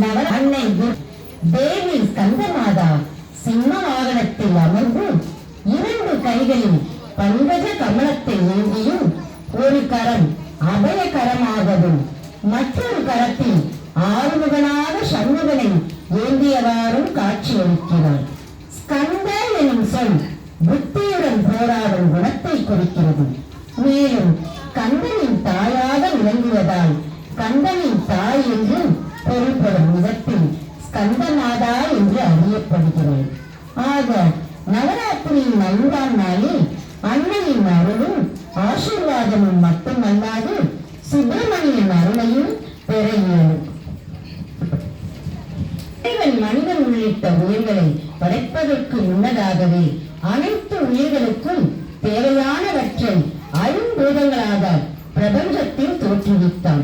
நவ அன்னை தேவி ஸ்கந்தமாதா சிம்ம வாகனத்தில் அமர்ந்து இரண்டு கைகளில் பங்கஜ கமலத்தை ஏந்தியும் ஒரு கரம் அபய கரமாகவும் மற்றொரு கரத்தில் ஆறுமுகனாக சண்முகனை ஏந்தியவாறும் காட்சியளிக்கிறார். ஸ்கந்த எனும் சொல் புத்தியுடன் போராடும் குணத்தை குறிக்கிறது. என்று ஆக நவராத்திரியின் ஐந்தாம் நாளில் அன்னையின் அருளும் ஆசீர்வாதமும் மட்டுமல்லாது சுப்பிரமணியன் அருளையும் பெற இயலும். மனிதன் உள்ளிட்ட உயிர்களை படைப்பதற்கு முன்னதாகவே அனைத்து உயிர்களுக்கும் தேவையானவற்றை அரும்பூதங்களாக பிரபஞ்சத்தில் தோற்றுவித்தான்.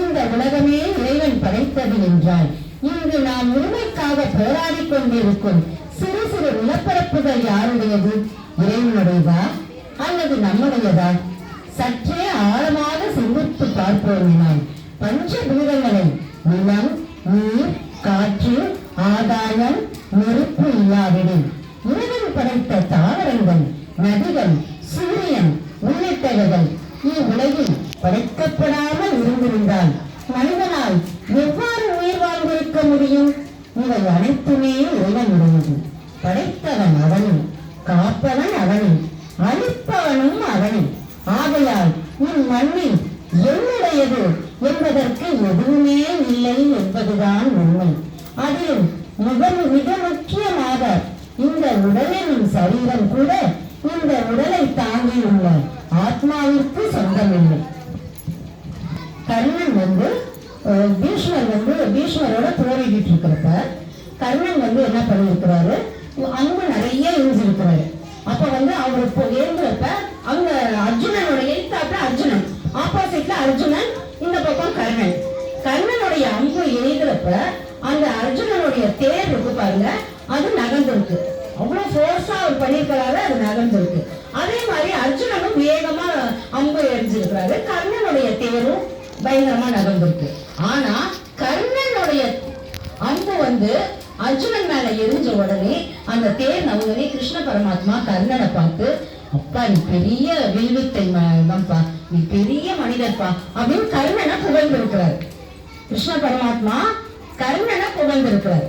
இந்த உலகமே இறைவன் படைத்தது என்றால் இங்கு நாம் உண்மைக்காக போராடி கொண்டிருக்கும் சிறு சிறு நிலப்பரப்புகள் யாருடையது? இறைவனுடையதா? அல்லது நம்முடையதா? சற்றே ஆழமாக சிந்தித்து பார்ப்போமினால் பஞ்சபூதங்களை நிலம் நீர் காற்று ஆதாயம் நெருப்பு இல்லாவிடில் இறைவன் படைத்த தாவரங்கள் நதிகள் சூரியன் உள்ளிட்டவைகள் இவ்வுலகில் படைக்கப்படாமல் இருந்திருந்தால் மனிதன் முடியும் இவை அனைத்துமே இறைவனுடையது. படைத்தவன் அவனும் காப்பவன் அவனும் அழிப்பவனும் அவனும் ஆகையால் இம்மண்ணில் என்னுடையது என்பதற்கு எதுவுமே இல்லை என்பதுதான் உண்மை. அதிலும் மிக மிக முக்கியமாக இந்த உடலின் சரீரம் கூட இந்த உடலை தாங்கியுள்ள ஆத்மாவிற்கு சொந்தமில்லை. பீஷ்மர் வந்து பீஷ்மரோட போரிட்டு இருக்கிறப்ப கர்ணன் வந்து என்ன பண்ணியிருக்கிறாரு? அங்க நிறைய எரிஞ்சிருக்கிறாரு அப்ப வந்து அவர் இப்போ ஏங்குறப்ப அங்க அர்ஜுனனுடைய எழுத்தாப்புல அர்ஜுனன். ஆப்போசிட்ல அர்ஜுனன் இந்த பக்கம் கர்ணன். கர்ணனுடைய அம்பு இணைகிறப்ப அந்த அர்ஜுனனுடைய தேர் இருக்கு பாருங்க அது நகர்ந்திருக்கு. அவ்வளவு ஃபோர்ஸா அவர் பண்ணியிருக்கிறாரு அது நகர்ந்திருக்கு. அதே மாதிரி அர்ஜுனனும் வேகமா அம்பு எரிஞ்சிருக்கிறாரு கர்ணனுடைய தேரும் பயங்கரமா நகர்ந்திருக்கு. ஆனா கர்ணனுடைய அம்பு வந்து அர்ஜுனன் மேல எரிஞ்ச உடனே அந்த தேர் நவுதனே கிருஷ்ண பரமாத்மா கர்ணனை பார்த்து அப்பா நீ பெரிய வில்வித்தை தான்ப்பா நீ பெரிய மனிதர்ப்பா அப்படின்னு கர்ணனை புகழ்ந்திருக்கிறார். கிருஷ்ண பரமாத்மா கர்ணனை புகழ்ந்திருக்கிறார்.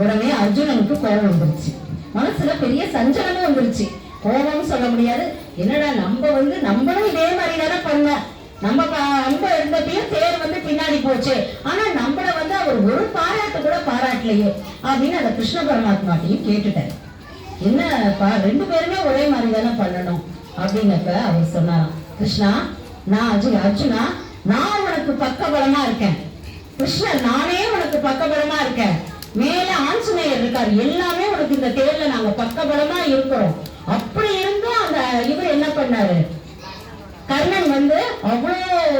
உடனே அர்ஜுனனுக்கு கோபம் வந்துருச்சு. மனசுல பெரிய சஞ்சலமும் வந்துருச்சு. கோபம் சொல்ல முடியாது. என்னடா நம்ம வந்து நம்மளும் இதே மாதிரி தானே பண்ணோம் நம்ம ப- அன்ப இருந்தப்பையும் தேர் வந்து பின்னாடி போச்சு. ஆனா நம்மள வந்து அவர் ஒரு பாராட்டு கூட பாராட்டலையே அப்படின்னு அந்த கிருஷ்ண பரமாத்மாட்டையும் கேட்டுட்டாரு. என்னப்பா ரெண்டு பேருமே ஒரே மாதிரி தானே பண்ணணும் அப்படின்னப்ப அவர் சொன்னாராம். கிருஷ்ணா நான் அர்ஜுன் அர்ஜுனா நான் உனக்கு பக்கபலமா இருக்கேன். கிருஷ்ணன் நானே உனக்கு பக்கபலமா இருக்கேன். மேல ஆஞ்சநேயர் இருக்காரு. எல்லாமே உனக்கு இந்த தேர்ல நாங்க பக்கபலமா இருக்கிறோம். அப்படி இருந்தும் அந்த இவர் என்ன பண்ணாரு? கர்ணன் வந்து அவ்வளோ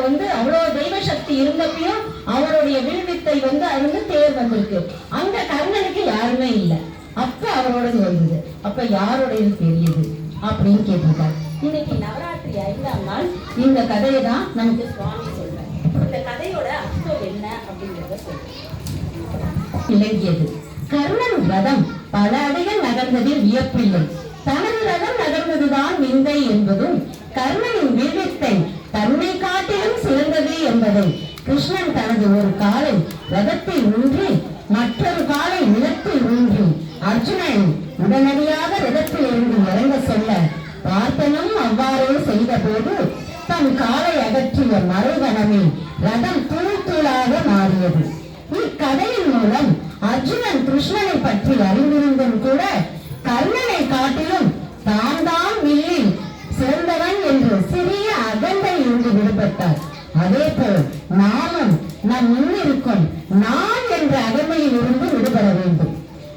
வந்து அவ்வளோ தெய்வ சக்தி இருந்தப்பையும் அவருடைய வில்வித்தை வந்து அது வந்து தேர் வந்திருக்கு. அங்க கர்ணனுக்கு யாருமே இல்லை. அப்ப அவரோடது வந்தது அப்ப யாருடையது பெரியது அப்படின்னு கேட்டிருக்காரு. இன்னைக்கு நவராத்திரி ஐந்தாம் நாள். இந்த கதையை தான் நமக்கு சுவாமி சொல்றாரு. இந்த கதையோட அர்த்தம் என்ன அப்படிங்கறத சொல்றேன் விளங்கியது. கர்ணன் ரதம் பல அடிகள் நகர்ந்ததில் வியப்பில்லை. தனது ரதம் நகர்ந்ததுதான் விந்தை என்பதும் கர்ணனின் வில்வித்தை தன்னை காட்டிலும் சிறந்தது என்பதை கிருஷ்ணன் தனது ஒரு காலை ரதத்தில் ஊன்றி மற்றொரு காலை நிலத்தில் ஊன்றி அர்ஜுனன் உடனடியாக ரதத்தில் இருந்து இறங்க சொல்ல பார்த்தனும் அவ்வாறே செய்த போது தன் காலை அகற்றிய மறுகணமே ரதம் தூள் தூளாக மாறியது. இருந்து அதே போல் நாமும் நம் முன்னிருக்கும் நான் என்ற அகமையில் இருந்து விடுபட வேண்டும்.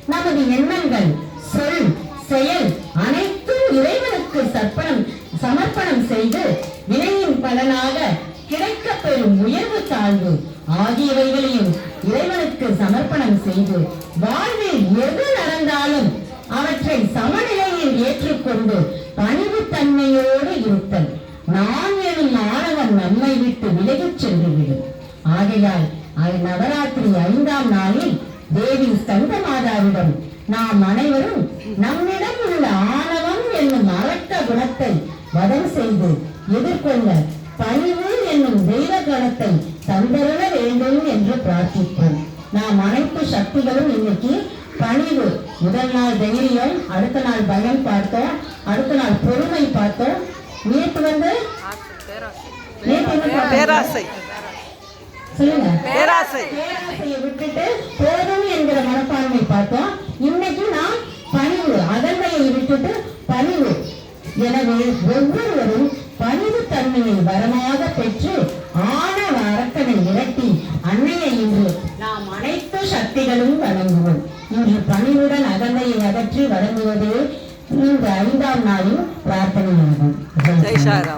நமது எண்ணங்கள் சொல் செயல் அனைத்தும் இறைவனுக்கு சர்ப்பணம் சமர்ப்பணம் செய்து வினையின் பலனாக கிடைக்கப் பெறும் உயர்வு தாழ்வு ஆகியவைகளையும் இறைவனுக்கு சமர்ப்பணம் செய்து வாழ்வில் எது அது நவராத்திரி ஐந்தாம் நாளில் தேவி ஸ்கந்த மாதாவிடம் நாம் அனைவரும் நம்மிடம் உள்ள ஆணவம் என்னும் அரக்க குணத்தை வதம் செய்து எதிர்கொள்ள பணிவு என்னும் தெய்வ கணத்தை தந்தருள வேண்டும் என்று பிரார்த்திப்போம். நாம் அனைத்து சக்திகளும் இன்னைக்கு பணிவு. முதல் நாள் தைரியம் அடுத்த நாள் பயம் பார்த்தோம் அடுத்த நாள் பொறுமை பார்த்தோம். நேற்று வந்து நேற்று? பேராசை. சொல்லுங்க. பேராசை. பேராசையை விட்டுட்டு போதும் என்கிற மனப்பான்மை பார்த்தோம். இன்னைக்கு நாம் பணிவு அகந்தையை விட்டுட்டு பணிவு. எனவே ஒவ்வொருவரும் பணிவு தன்மையை வரமாக பெற்று ஆணவ அரக்கனை விரட்டி அன்னையை இன்று நாம் அனைத்து சக்திகளும் வணங்குவோம். இன்று பணிவுடன் அகந்தையை அகற்றி வழங்குவது இந்த ஐந்தாம் நாளின்